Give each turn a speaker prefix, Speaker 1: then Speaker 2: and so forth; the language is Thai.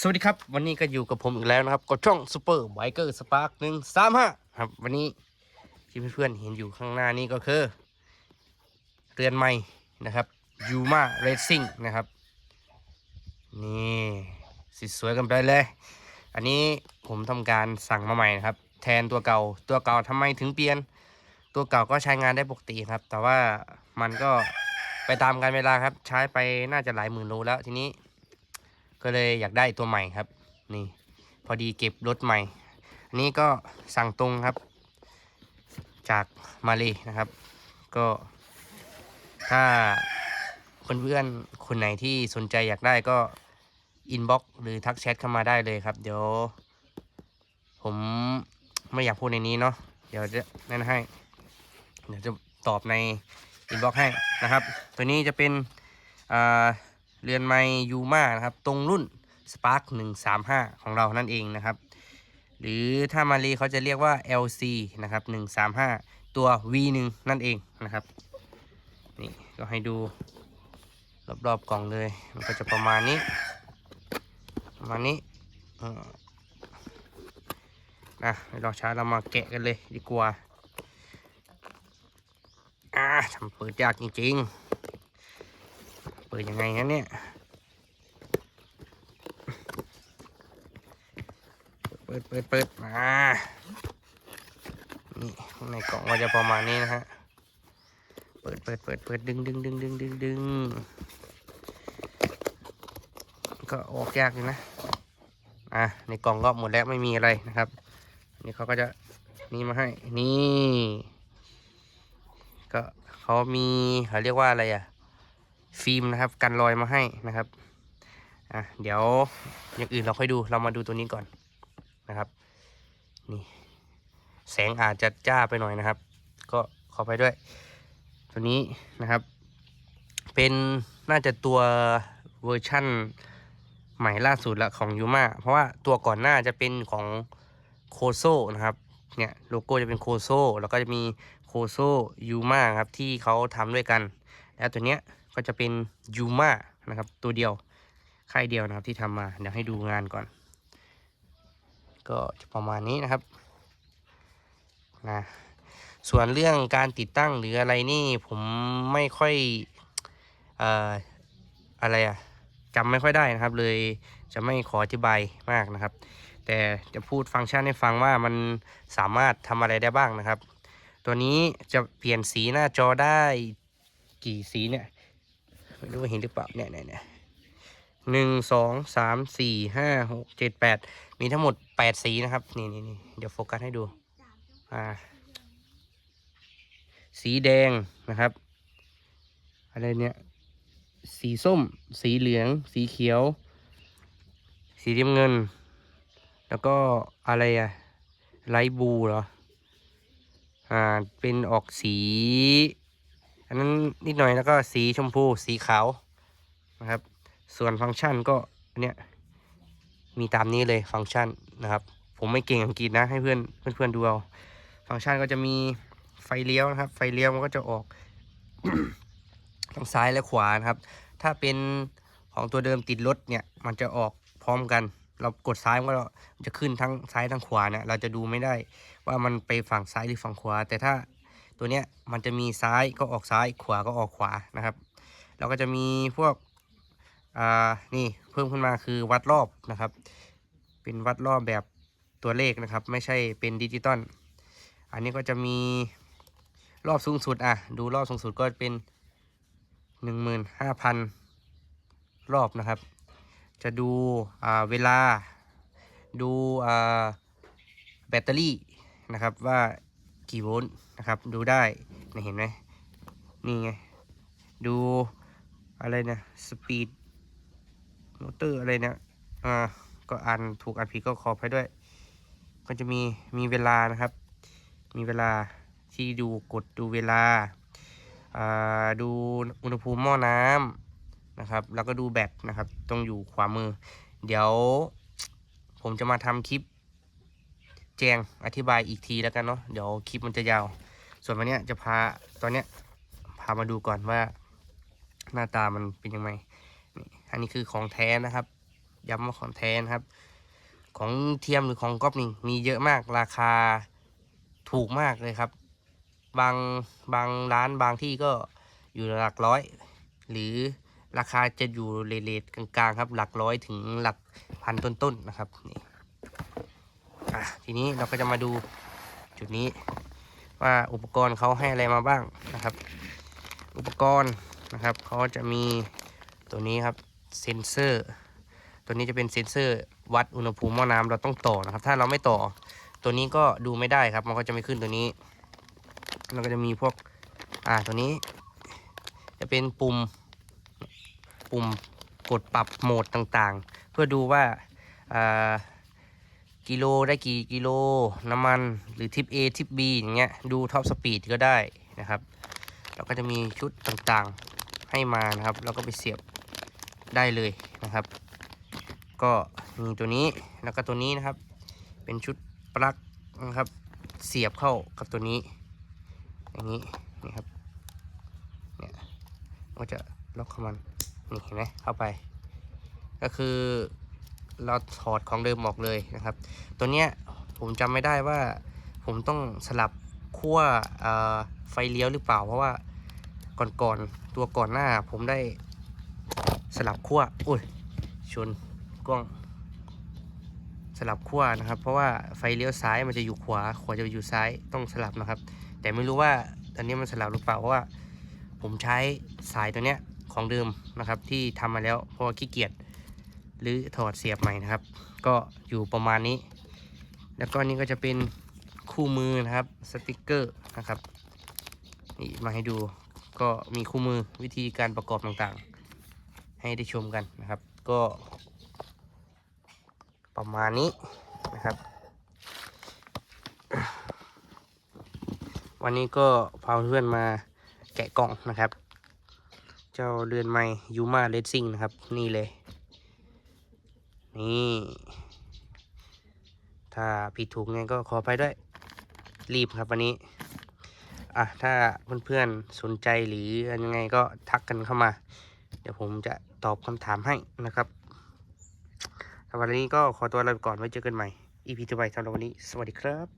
Speaker 1: สวัสดีครับ วันนี้ก็อยู่กับผมอีกแล้วนะครับกับช่องซูเปอร์ไบเกอร์สปาร์คหนึ่งสามห้าครับ วันนี้ที่เพื่อนๆเห็นอยู่ข้างหน้านี้ก็คือ เรือนใหม่นะครับยูมาเรซซิ่งนะครับ นี่สีสวยกันไปเลย อันนี้ผมทำการสั่งมาใหม่นะครับ แทนตัวเก่าตัวเก่าทำไมถึงเปลี่ยน ตัวเก่าก็ใช้งานได้ปกติครับ แต่ว่ามันก็ไปตามการเวลาครับ ใช้ไปน่าจะหลายหมื่นโลแล้วทีนี้ ก็เลยอยากได้ตัวใหม่ครับ นี่ พอดีเก็บรถใหม่ อันนี้ก็สั่งตรงครับ จากมาเลยนะครับ ก็ ถ้าเพื่อนๆคนไหนที่สนใจอยากได้ก็อินบ็อกหรือทักแชทเข้ามาได้เลยครับ เดี๋ยว ผมไม่อยากพูดในนี้เนาะเดี๋ยวจะนั่นให้ เดี๋ยวจะตอบในอินบ็อกให้นะครับ ตัวนี้จะเป็นอ่า เรือนไมยูมานะครับ ตรงรุ่น Spark 135 ของเรานั่นเองนะครับ หรือถ้ามาลีเขาจะเรียกว่า LC นะครับ 135 ตัว V1 นั่นเองนะครับ นี่ก็ให้ดูรอบๆกล่องเลย มันก็จะประมาณนี้ ประมาณนี้นะเราช้าเรามาแกะกันเลยดีกว่า อ่าทำเปิดยากจริงๆ เปิดยังไงฮะเนี่ย เปิดเปิดเปิดมานี่ข้างในกล่องก็จะประมาณนี้นะฮะ เปิดเปิดเปิดเปิดดึงดึงดึงดึงดึงดึงก็ออกยากอยู่นะ อะ ในกล่องก็หมดแล้วไม่มีอะไรนะครับนี่เขาก็จะนี่มาให้ นี่ ก็เขามีเขาเรียกว่าอะไรอะ ฟิล์มนะครับ กันรอยมาให้นะครับอะเดี๋ยวอย่างอื่นเราค่อยดูเรามาดูตัวนี้ก่อนนะครับนี่แสงอาจจะจ้าไปหน่อยนะครับ ก็ขอไปด้วย ตัวนี้นะครับ เป็นน่าจะตัวเวอร์ชั่นใหม่ล่าสุดละของยูมาเพราะว่าตัวก่อนหน้าจะเป็นของโคโซนะครับเนี่ยโลโก้จะเป็นโคโซแล้วก็จะมีโคโซยูมาครับที่เขาทำด้วยกัน แล้วตัวเนี้ย ก็จะเป็นยูมานะครับ ตัวเดียวค่ายเดียวนะครับที่ทำมาเดี๋ยวให้ดูงานก่อน ก็จะประมาณนี้นะครับนะส่วนเรื่องการติดตั้งหรืออะไรนี่ผมไม่ค่อยเอ่ออะไรอะจำไม่ค่อยได้นะครับ เลยจะไม่ขออธิบายมากนะครับ แต่จะพูดฟังก์ชันให้ฟังว่ามันสามารถทำอะไรได้บ้างนะครับ ตัวนี้จะเปลี่ยนสีหน้าจอได้กี่สีเนี่ย ไม่รู้ว่าเห็นหรือเปล่าเนี่ยเนี่ยเนี่ยหนึ่งสองสามสี่ห้าหกเจ็ดแปดมีทั้งหมดแปดสีนะครับ นี่นี่นี่เดี๋ยวโฟกัสให้ดู อ่า สีแดงนะครับ อะไรเนี่ย สีส้ม สีเหลือง สีเขียว สีน้ำเงิน แล้วก็อะไรอะไลบูเหรอ อ่า เป็นออกสี อันนั้นนิดหน่อยแล้วก็สีชมพูสีขาวนะครับ ส่วนฟังก์ชันก็เนี้ยมีตามนี้เลยฟังก์ชันนะครับ ผมไม่เก่งอังกฤษนะให้เพื่อนเพื่อนๆดูเอาฟังก์ชันก็จะมีไฟเลี้ยวนะครับ ไฟเลี้ยวมันก็จะออกทั้งซ้ายและขวานะครับ ถ้าเป็นของตัวเดิมติดรถเนี่ย มันจะออกพร้อมกัน เรากดซ้ายมันก็จะขึ้นทั้งซ้ายทั้งขวาเนี่ยเราจะดูไม่ได้ว่ามันไปฝั่งซ้ายหรือฝั่งขวา แต่ถ้า ตัวเนี้ยมันจะมีซ้ายก็ออกซ้ายขวาก็ออกขวานะครับ แล้วก็จะมีพวกอ่านี่เพิ่มขึ้นมาคือวัดรอบนะครับ เป็นวัดรอบแบบตัวเลขนะครับ ไม่ใช่เป็นดิจิตอลอันนี้ก็จะมีรอบสูงสุดอะดูรอบสูงสุดก็เป็นหนึ่งหมื่นห้าพันรอบนะครับ จะดูอ่าเวลาดูอ่าแบตเตอรี่นะครับว่ากี่โวลต์ นะครับ ดูได้นี่เห็นไหมนี่ไง ดูอะไรนะสปีดมอเตอร์อะไรนี่ยอ่าก็อ่านถูกอ่านผิดก็ขอไปด้วย ก็จะมีมีเวลานะครับ มีเวลาที่ดูกดดูเวลาอ่าดูอุณหภูมิหม้อน้ำนะครับ แล้วก็ดูแบตนะครับ ตรงอยู่ขวามือ เดี๋ยว ผมจะมาทำคลิปแจงอธิบายอีกทีแล้วกันเนาะเดี๋ยวคลิปมันจะยาว ส่วนวันนี้จะพาตอนเนี้ยพามาดูก่อนว่า หน้าตามันเป็นยังไงนี่อันนี้คือของแท้นะครับ ย้ำว่าของแท้นะครับ ของเทียมหรือของก๊อปนี่มีเยอะมากราคาถูกมากเลยครับ บางบางร้านบางที่ก็อยู่หลักร้อย หรือราคาจะอยู่เลทกลางๆ ครับ หลักร้อยถึงหลักพันต้นๆนะครับนี่อะทีนี้เราก็จะมาดูจุดนี้ ว่าอุปกรณ์เขาให้อะไรมาบ้างนะครับ อุปกรณ์นะครับเขาจะมีตัวนี้ครับเซนเซอร์ ตัวนี้จะเป็นเซนเซอร์วัดอุณหภูมิหม้อน้ำเราต้องต่อนะครับ ถ้าเราไม่ต่อตัวนี้ก็ดูไม่ได้ครับ มันก็จะไม่ขึ้นตัวนี้แล้วก็จะมีพวกอ่าตัวนี้ จะเป็นปุ่มปุ่มกดปรับโหมดต่างๆ เพื่อดูว่าอ่า กิโลได้กี่กิโลน้ำมันหรือทิป A ทิป B อย่างเงี้ยดูท็อปสปีดก็ได้นะครับแล้วก็จะมีชุดต่างๆให้มานะครับ แล้วก็ไปเสียบได้เลยนะครับ ก็มีตัวนี้แล้วก็ตัวนี้นะครับ เป็นชุดปลั๊กนะครับ เสียบเข้ากับตัวนี้ อย่างนี้นี่ครับเนี่ยก็จะล็อกเข้ามันนี่เห็นไหมเข้าไป ก็คือ เราถอดของเดิมออกเลยนะครับ ตัวเนี้ยผมจำไม่ได้ว่าผมต้องสลับขั้วไฟเลี้ยวหรือเปล่า เพราะว่าก่อนๆตัวก่อนหน้าผมได้สลับขั้วอุ้ยชนกล้อง สลับขั้วนะครับ เพราะว่าไฟเลี้ยวซ้ายมันจะอยู่ขวาขวาจะอยู่ซ้ายต้องสลับนะครับ แต่ไม่รู้ว่าอันนี้มันสลับหรือเปล่าเพราะว่า ผมใช้สายตัวเนี้ยของเดิมนะครับ ที่ทำมาแล้วเพราะว่าขี้เกียจ หรือถอดเสียบใหม่นะครับ ก็อยู่ประมาณนี้ แล้วก็นี่ก็จะเป็นคู่มือนะครับสติกเกอร์นะครับนี่มาให้ดูก็มีคู่มือวิธีการประกอบต่างๆ ให้ได้ชมกันนะครับ ก็ประมาณนี้นะครับ วันนี้ก็พาเพื่อนมาแกะกล่องนะครับ เจ้าเรือนไม้ยูมาเลสซิ่งนะครับ นี่เลย นี่ ถ้าผิดถูกไงก็ขอไปด้วย รีบครับวันนี้ อะ ถ้าเพื่อนๆสนใจหรือยังไงก็ทักกันเข้ามา เดี๋ยวผมจะตอบคำถามให้นะครับสำหรับวันนี้ก็ขอตัวลาไปก่อนไว้เจอกันใหม่ EP ต่อไปสำหรับวันนี้ สวัสดีครับ